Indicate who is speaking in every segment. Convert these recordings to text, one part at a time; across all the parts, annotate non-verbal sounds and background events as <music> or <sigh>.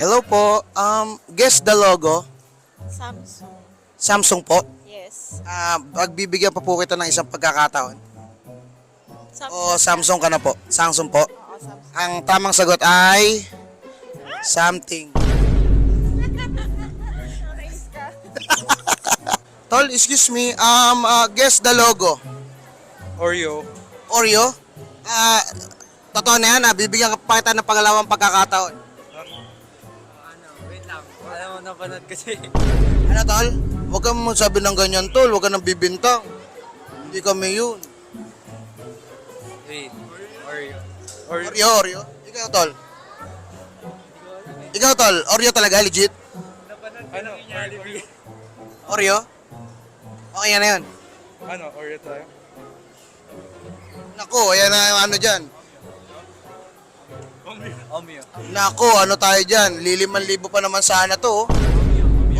Speaker 1: Hello po. Um, guess the logo.
Speaker 2: Samsung.
Speaker 1: Samsung po.
Speaker 2: Yes.
Speaker 1: Ah, pagbibigyan pa po kita ng isang pagkakataon. O Samsung ka na po. Samsung po.
Speaker 2: Oo, Samsung.
Speaker 1: Ang tamang sagot ay something. <laughs> Tol, excuse me. Um, ah, guess the logo.
Speaker 3: Oreo.
Speaker 1: Oreo. Ah, totoo na yan. Ah, bibigyan ka pa kita ng pangalawang pagkakataon.
Speaker 3: Mo, napanood kasi.
Speaker 1: Ano, tol? Huwag kang magsabi ng ganyan, tol. Huwag ka nang bibintang. Hindi kami yun.
Speaker 3: Wait. Oreo. Oreo.
Speaker 1: Oreo, Oreo. Ikaw, tol. Ikaw, tol. Oreo talaga, legit.
Speaker 3: Ano? Oreo.
Speaker 1: Oreo? Okay, yan na yun.
Speaker 3: Ano? Oreo tayo?
Speaker 1: Naku, ayan na yung ano dyan.
Speaker 3: Omeo.
Speaker 1: Naku, ano tayo dyan? Liliman libo pa naman sana to. oh.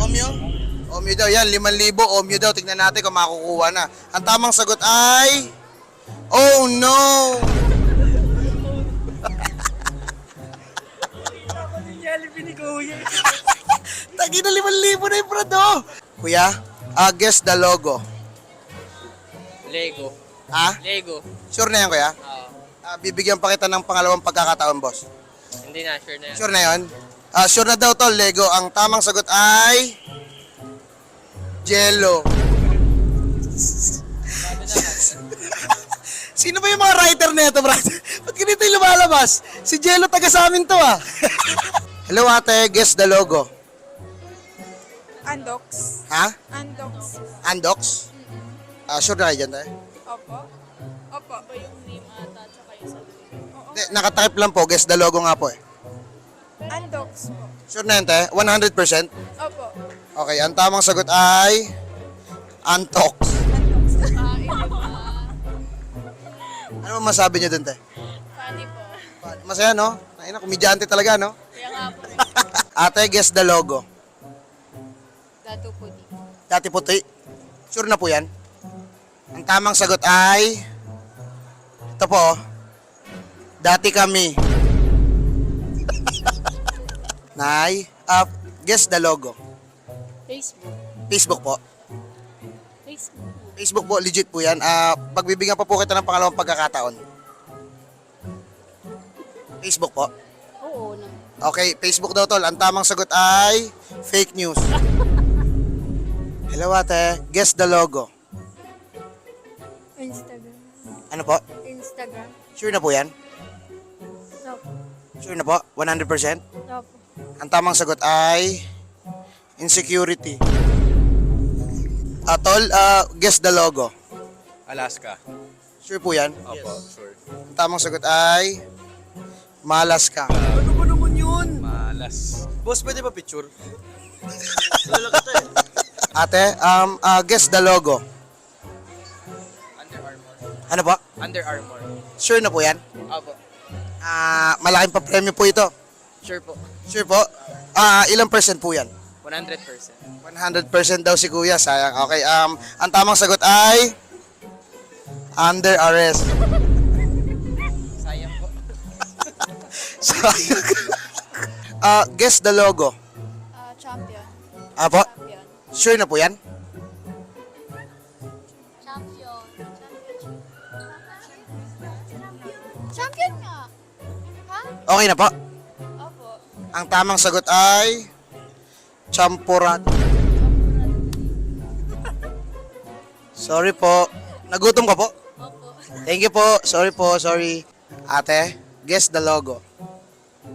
Speaker 1: Omyo? Omyo daw, yan. Liman libo, omyo daw. Tignan natin kung makukuha na. Ang tamang sagot ay... Oh no! <laughs> Tagi na liman libo na yung prado. Kuya, ah, guess the logo.
Speaker 3: Lego.
Speaker 1: Ha?
Speaker 3: Lego.
Speaker 1: Sure na yan, kuya? Ah, bibigyan pa kita ng pangalawang pagkakataon, boss.
Speaker 3: hindi na, sure na yan.
Speaker 1: Sure na yun? Ah, sure na daw to, Lego. Ang tamang sagot ay... Jello. <laughs> Sino ba yung mga writer nito, brad? <laughs> Ba't ganito yung lumalabas? Si Jello taga sa amin to, ah. <laughs> Hello, ate. Guess the logo.
Speaker 2: Andox.
Speaker 1: Ha?
Speaker 2: Andox.
Speaker 1: Andox? Ah, sure na kayo dyan, tayo?
Speaker 2: Opo. Opo.
Speaker 4: Iba yung name ata,
Speaker 1: Hindi, nakatype lang po. Guess the logo nga po, eh.
Speaker 2: Andox po.
Speaker 1: Sure na yun, te? 100%?
Speaker 2: Opo.
Speaker 1: Okay, ang tamang sagot ay...
Speaker 4: Iba.
Speaker 1: Ano ba masabi niyo dun, te?
Speaker 4: Funny po.
Speaker 1: Masaya, no? Ay, na, komedyante talaga, no?
Speaker 4: Kaya nga po. <laughs>
Speaker 1: Ate, guess the logo.
Speaker 4: Dato po di.
Speaker 1: Dati puti. Sure na po yan. Ang tamang sagot ay... Ito po, oh. Dati kami. <laughs> Nay, uh, guess the logo.
Speaker 4: Facebook.
Speaker 1: Facebook po.
Speaker 4: Facebook.
Speaker 1: Facebook po, legit po yan. Ah, pagbibigyan pa po kita ng pangalawang pagkakataon. Facebook po.
Speaker 4: Oo naman.
Speaker 1: Okay, Facebook daw tol. Ang tamang sagot ay fake news. <laughs> Hello ate, guess the logo.
Speaker 2: Instagram.
Speaker 1: Ano po?
Speaker 2: Instagram.
Speaker 1: Sure na po yan? Sure na po? 100%?
Speaker 2: Opo.
Speaker 1: Ang tamang sagot ay insecurity. Ah, tol, ah, guess the logo.
Speaker 3: Alaska.
Speaker 1: Sure po yan?
Speaker 3: Opo, sure.
Speaker 1: Ang tamang sagot ay malas ka.
Speaker 3: Ano ba naman yun? Malas. Boss, pwede ba picture?
Speaker 1: Ate, um, ah, guess the logo.
Speaker 3: Under Armour.
Speaker 1: Ano po?
Speaker 3: Under Armour.
Speaker 1: Sure na po yan?
Speaker 3: Opo.
Speaker 1: Ah, malaking pa-premyo po ito.
Speaker 3: Sure po.
Speaker 1: Sure po? Ah, ilang percent po yan?
Speaker 3: 100%.
Speaker 1: 100% daw si Kuya, sayang. Okay, um, ang tamang sagot ay under arrest. <laughs>
Speaker 3: Sayang po. <laughs>
Speaker 1: Sayang. Ah, guess the logo.
Speaker 4: Ah, champion.
Speaker 1: Apo,
Speaker 4: Champion.
Speaker 1: sure na po yan?
Speaker 4: Champion. Champion nga.
Speaker 1: Okay na po.
Speaker 4: Opo.
Speaker 1: Ang tamang sagot ay champurat. Sorry po. Nagutom ka po?
Speaker 4: Opo.
Speaker 1: Thank you po. Sorry po, sorry. Ate, guess the logo.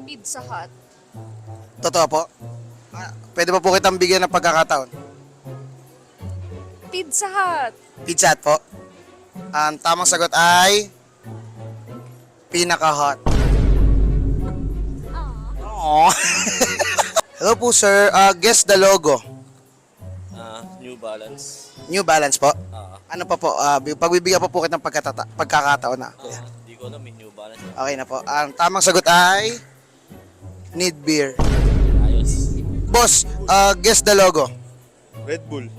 Speaker 2: Pizza Hut.
Speaker 1: Totoo po? Ah, Pwede pa po kitang bigyan ng pagkakataon?
Speaker 2: Pizza Hut.
Speaker 1: Pizza Hut po. Ang tamang sagot ay pinaka-hot. Hello po sir, Uh, guess the logo.
Speaker 5: Ah, New Balance.
Speaker 1: New Balance po.
Speaker 5: Ah,
Speaker 1: Ano pa po, uh, pagbibigyan pa po kitang pagkatata- pagkakataon na. Kuya.
Speaker 5: ah, di ko alam may New Balance.
Speaker 1: Okay na po. Ang tamang sagot ay need beer.
Speaker 5: Ayos.
Speaker 1: Boss, uh, guess the logo.
Speaker 5: Red Bull.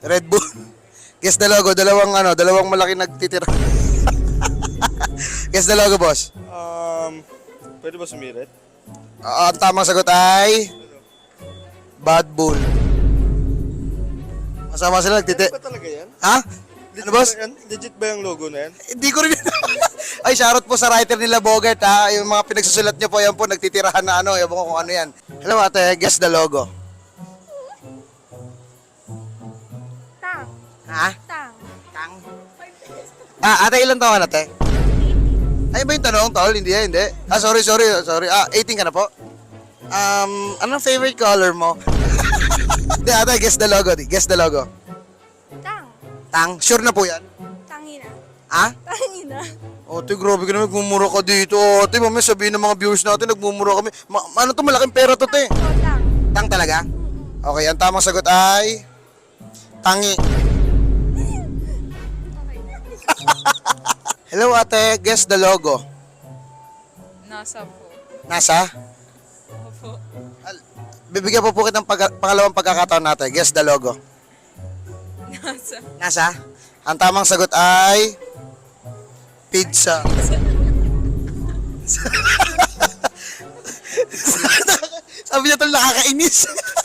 Speaker 1: Red Bull. <laughs> Guess the logo, dalawang ano, dalawang malaki nagtitira. <laughs> guess the logo, boss.
Speaker 5: Um, pwede ba sumirit?
Speaker 1: Ah, ang tamang sagot ay... Bad Bull. Masama sila nagtiti...
Speaker 5: Ba talaga yan?
Speaker 1: Ha? Ano boss?
Speaker 5: Legit ba yan? Legit ba yung logo na yan?
Speaker 1: Hindi ko rin. <laughs> Ay, shoutout po sa writer nila Bogart ha. Yung mga pinagsusulat niyo po, yan po, nagtitirahan na ano. Ewan ko kung ano yan. Hello ate, guess the logo.
Speaker 2: Tang.
Speaker 1: Ha?
Speaker 2: Tang.
Speaker 1: Tang. Ah, ate, ilan taon na, ate? Ay, ba yung tanong, tol? Hindi, ah, hindi. Ah, sorry, sorry, sorry. Ah, 18 ka na po? Um, anong favorite color mo? <laughs> Hindi, ate, guess the logo. di. Guess the logo.
Speaker 2: Tang.
Speaker 1: Tang, sure na po yan?
Speaker 2: Tangina.
Speaker 1: Ha?
Speaker 2: Tangina.
Speaker 1: Ate, grabe ka naman, nagmumura ka dito. Ate, mamaya sabihin ng mga viewers natin, nagmumura kami. Ma ano to, malaking pera to, te.
Speaker 2: Oh, tang.
Speaker 1: Tang talaga? Okay, ang tamang sagot ay... Tangi. Hello, ate. Guess the logo.
Speaker 2: Nasa po.
Speaker 1: Nasa?
Speaker 2: Opo.
Speaker 1: Al- Bibigyan po po kitang pag- pangalawang pagkakataon natin. Guess the logo.
Speaker 2: Nasa.
Speaker 1: Nasa? Ang tamang sagot ay... Pizza. <laughs> Sabi niya tol nakakainis. <laughs>